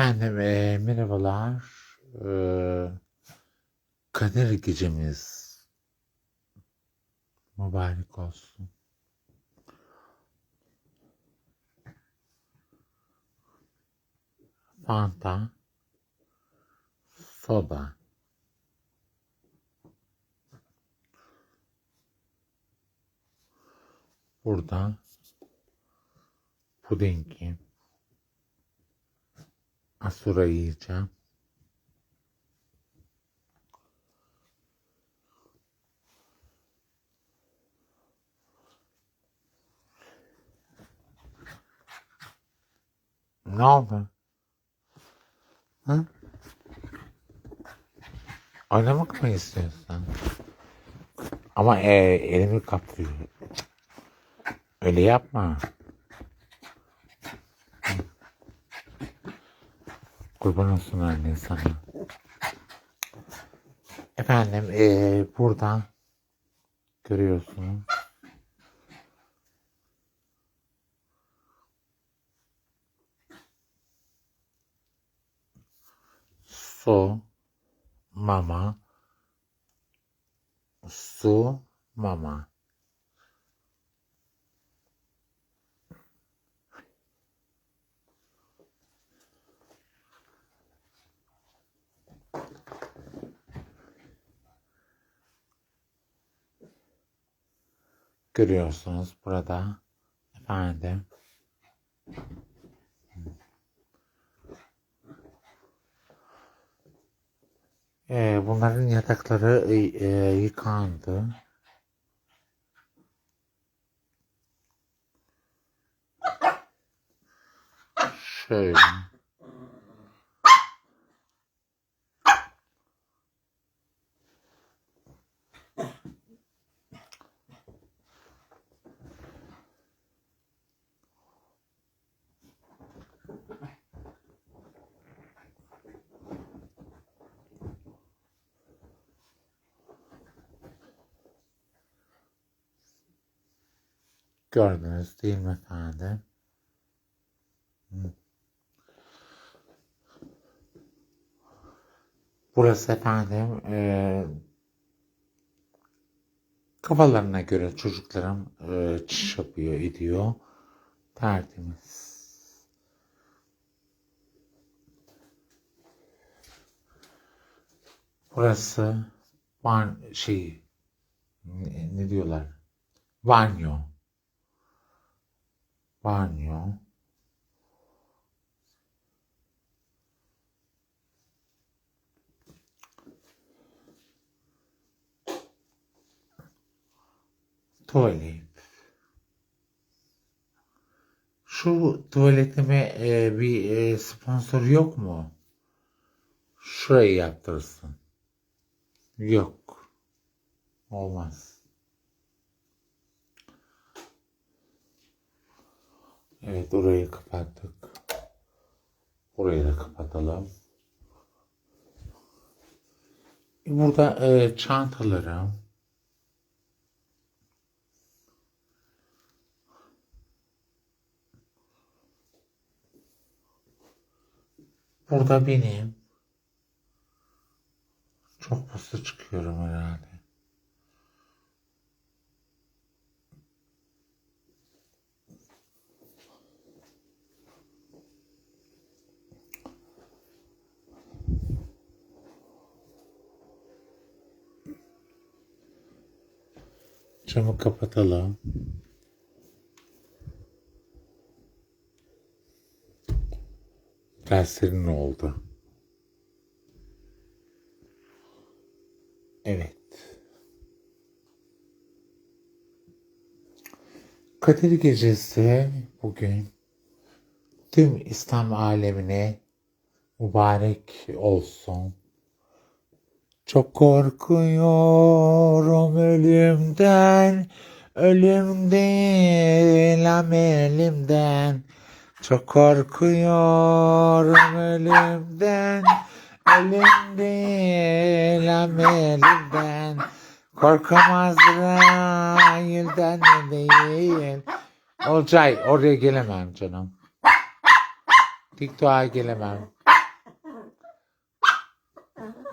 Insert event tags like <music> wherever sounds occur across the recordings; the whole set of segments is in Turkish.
Efendim eee, merhabalar. Eee, Kadir gecemiz mübarek olsun. Fanta, soda. Burada pudingi, asura yiyeceğim. Ne oldu? Hı? Oynamak mı istiyorsun? Ama e, elimi kaptırıyor. Öyle yapma. Kurban olsun anne sana. Efendim e, burada görüyorsunuz. Su, mama, su, mama. Görüyorsunuz burada efendim. Ee, bunların yatakları e, e, yıkandı. Şöyle. Gördünüz değil mi efendim? Burası efendim e, kafalarına göre çocuklarım e, çiş yapıyor ediyor. Tertemiz. Burası ban şey ne, ne diyorlar? Banyo. Banyo. Tuvalet. Şu tuvaletime e, bir e, sponsor yok mu? Şurayı yaptırsın. Yok. Olmaz. Evet orayı kapattık. Orayı da kapatalım. Burada e, çantalarım. Burada benim. Çok hızlı çıkıyorum herhalde. Camı kapatalım. Biraz serin oldu. Evet. Kadir Gecesi bugün tüm İslam alemine mübarek olsun. Çok korkuyorum ölümden, ölüm değil amelimden. Çok korkuyorum ölümden, ölüm değil amelimden. Korkamaz Rail'den de değil. Olcay oraya gelemem canım. TikTok'a gelemem.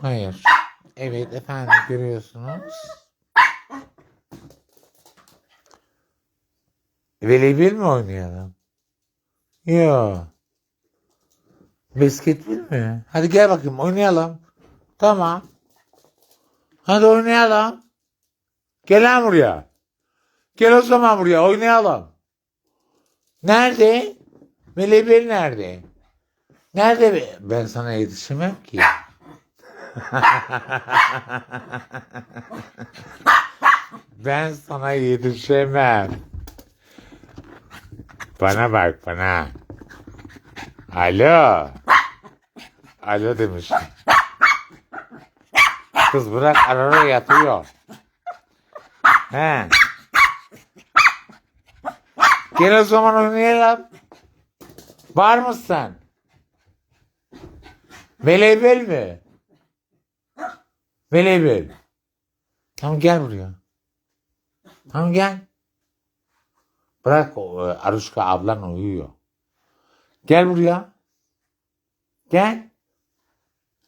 Hayır. Evet efendim görüyorsunuz. Voleybol mi oynayalım? Yok. Basketbol mi? Hadi gel bakayım oynayalım. Tamam. Hadi oynayalım. Gel lan buraya. Gel o zaman buraya oynayalım. Nerede? Voleybol nerede? Nerede? be- Ben sana yetişemem ki. <laughs> ben sana yetişemem. Bana bak bana. Alo. Alo demiş. Kız bırak arara yatıyor. He. Gel o zaman oynayalım. Var mısın? Voleybol mi? Voleybol. Tamam gel buraya. Tamam gel. Bırak e, Aruşka ablan uyuyor. Gel buraya. Gel.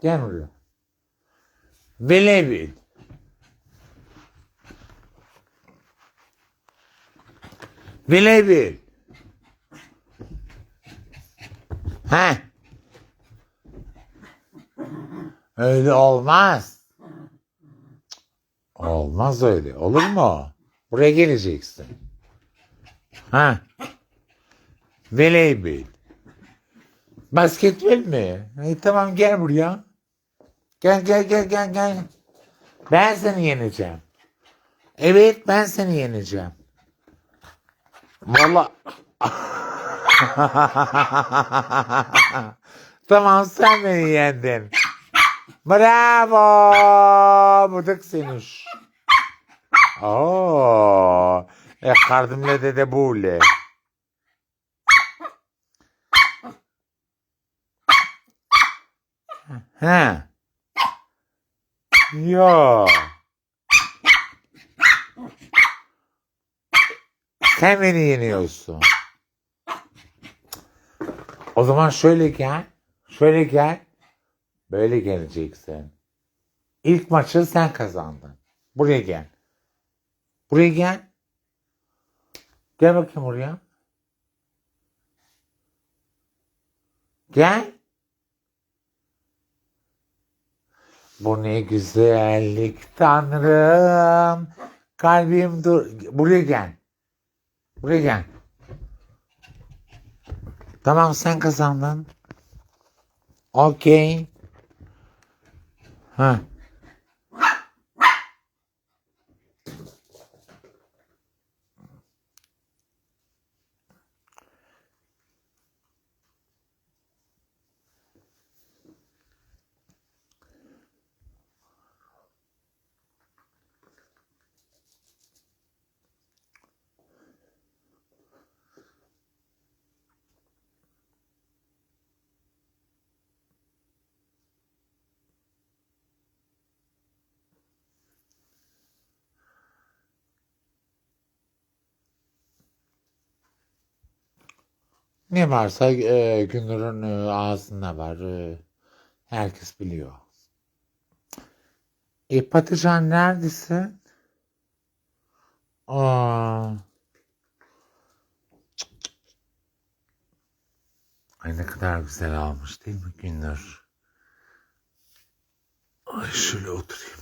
Gel buraya. Voleybol. Voleybol. Ha? Öyle olmaz. Olmaz öyle. Olur mu? Buraya geleceksin. Ha? Voleybol. Basketbol mi? E, tamam gel buraya. Gel gel gel gel gel. Ben seni yeneceğim. Evet ben seni yeneceğim. Valla. <laughs> tamam sen beni yendin. Bravo. Bıdık seni. Oo. E kardımle de de böyle. He. Yo. Sen beni yeniyorsun. O zaman şöyle gel. Şöyle gel. Böyle geleceksin. İlk maçı sen kazandın. Buraya gel. Buraya gel. Gel bakayım buraya. Gel. Bu ne güzellik tanrım. Kalbim dur. Buraya gel. Buraya gel. Tamam sen kazandın. Okey. Ha. Ne varsa e, Gündür'ün e, ağzında var. E, herkes biliyor. E Patlıcan neredesin? Aa. Ay ne kadar güzel almış değil mi Gündür? Ay şöyle oturayım.